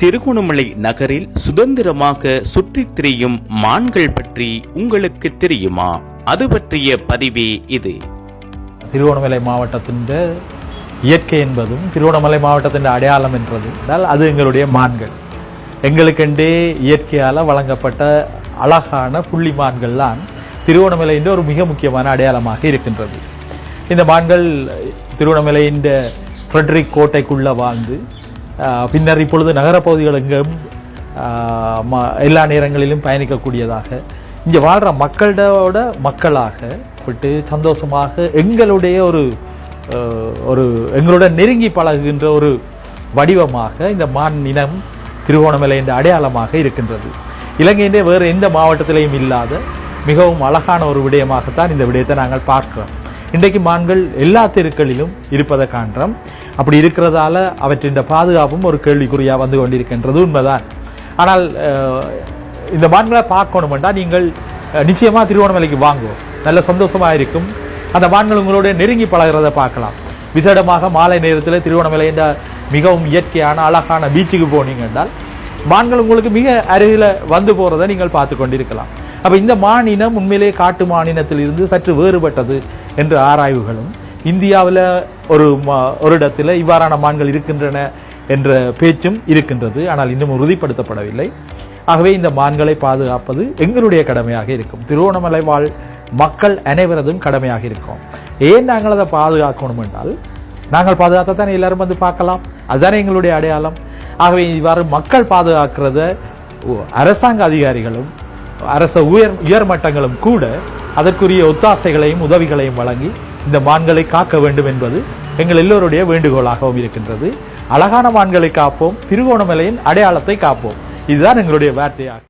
திருகோணமலை நகரில் சுதந்திரமாக சுற்றி திரியும் மான்கள் பற்றி உங்களுக்கு தெரியுமா? அது பற்றிய பதிவே இது. திருகோணமலை மாவட்டத்தின் இயற்கை என்பதும் திருவண்ணாமலை மாவட்டத்தின் அடையாளம் என்றது என்றால் அது எங்களுடைய மான்கள். எங்களுக்கெண்டே இயற்கையால் வழங்கப்பட்ட அழகான புள்ளி மான்கள் தான் திருவண்ணாமலையின் ஒரு மிக முக்கியமான அடையாளமாக இருக்கின்றது. இந்த மான்கள் திருவண்ணாமலையின் ஃப்ரெட்ரிக் கோட்டைக்குள்ளே வாழ்ந்து பின்னர் இப்பொழுது நகரப்பகுதிகள் எங்கும் ம- எல்லா நேரங்களிலும் பயணிக்கக்கூடியதாக இங்கே வாழ்கிற மக்களோட மக்களாக விட்டு சந்தோஷமாக எங்களுடைய ஒரு ஒரு எங்களுடன் நெருங்கி பழகுகின்ற ஒரு வடிவமாக இந்த மான் இனம் திருகோணமலை என்ற அடையாளமாக இருக்கின்றது. இலங்கையிலே வேறு எந்த மாவட்டத்திலையும் இல்லாத மிகவும் அழகான ஒரு விடயமாகத்தான் இந்த விடயத்தை நாங்கள் பார்க்கிறோம். இன்றைக்கு மான்கள் எல்லா தெருக்களிலும் இருப்பதை காண்றோம். அப்படி இருக்கிறதால அவற்றின் பாதுகாப்பும் ஒரு கேள்விக்குறியாக வந்து கொண்டிருக்கின்றது உண்மைதான். ஆனால் இந்த மான்களை பார்க்கணுமெண்டா நீங்கள் நிச்சயமாக திருவோணமலைக்கு வாங்குவோம் நல்ல சந்தோஷமாக இருக்கும் அந்த மான்கள் உங்களோட நெருங்கி பழகிறத பார்க்கலாம். விசேடமாக மாலை நேரத்தில் திருவோணமலை என்ற மிகவும் இயற்கையான அழகான பீச்சுக்கு போனீங்க என்றால் மான்கள் உங்களுக்கு மிக அருகில் வந்து போகிறத நீங்கள் பார்த்து கொண்டிருக்கலாம். அப்போ இந்த மானினம் உண்மையிலே காட்டு மாநிலத்திலிருந்து சற்று வேறுபட்டது என்ற ஆராய்வுகளும் இந்தியாவில் ஒரு ம- ஒரு இடத்துல இவ்வாறான மான்கள் இருக்கின்றன என்ற பேச்சும் இருக்கின்றது. ஆனால் இன்னும் உறுதிப்படுத்தப்படவில்லை. ஆகவே இந்த மான்களை பாதுகாப்பது எங்களுடைய கடமையாக இருக்கும். திருவோணமலை வாழ் மக்கள் அனைவரதும் கடமையாக இருக்கும். ஏன் நாங்கள் அதை பாதுகாக்கணும் என்றால் நாங்கள் பாதுகாத்தா தானே எல்லாரும் வந்து பார்க்கலாம்? அதுதானே எங்களுடைய அடையாளம். ஆகவே இவ்வாறு மக்கள் பாதுகாக்கிறத அரசாங்க அதிகாரிகளும் அரச உயர் உயர்மட்டங்களும் கூட அதற்குரிய ஒத்தாசைகளையும் உதவிகளையும் வழங்கி இந்த மான்களை காக்க வேண்டும் என்பது எங்கள் எல்லோருடைய வேண்டுகோளாகவும் இருக்கின்றது. அழகான மான்களை காப்போம். திருகோணமலையின் அடையாளத்தை காப்போம். இதுதான் எங்களுடைய வார்த்தையாகும்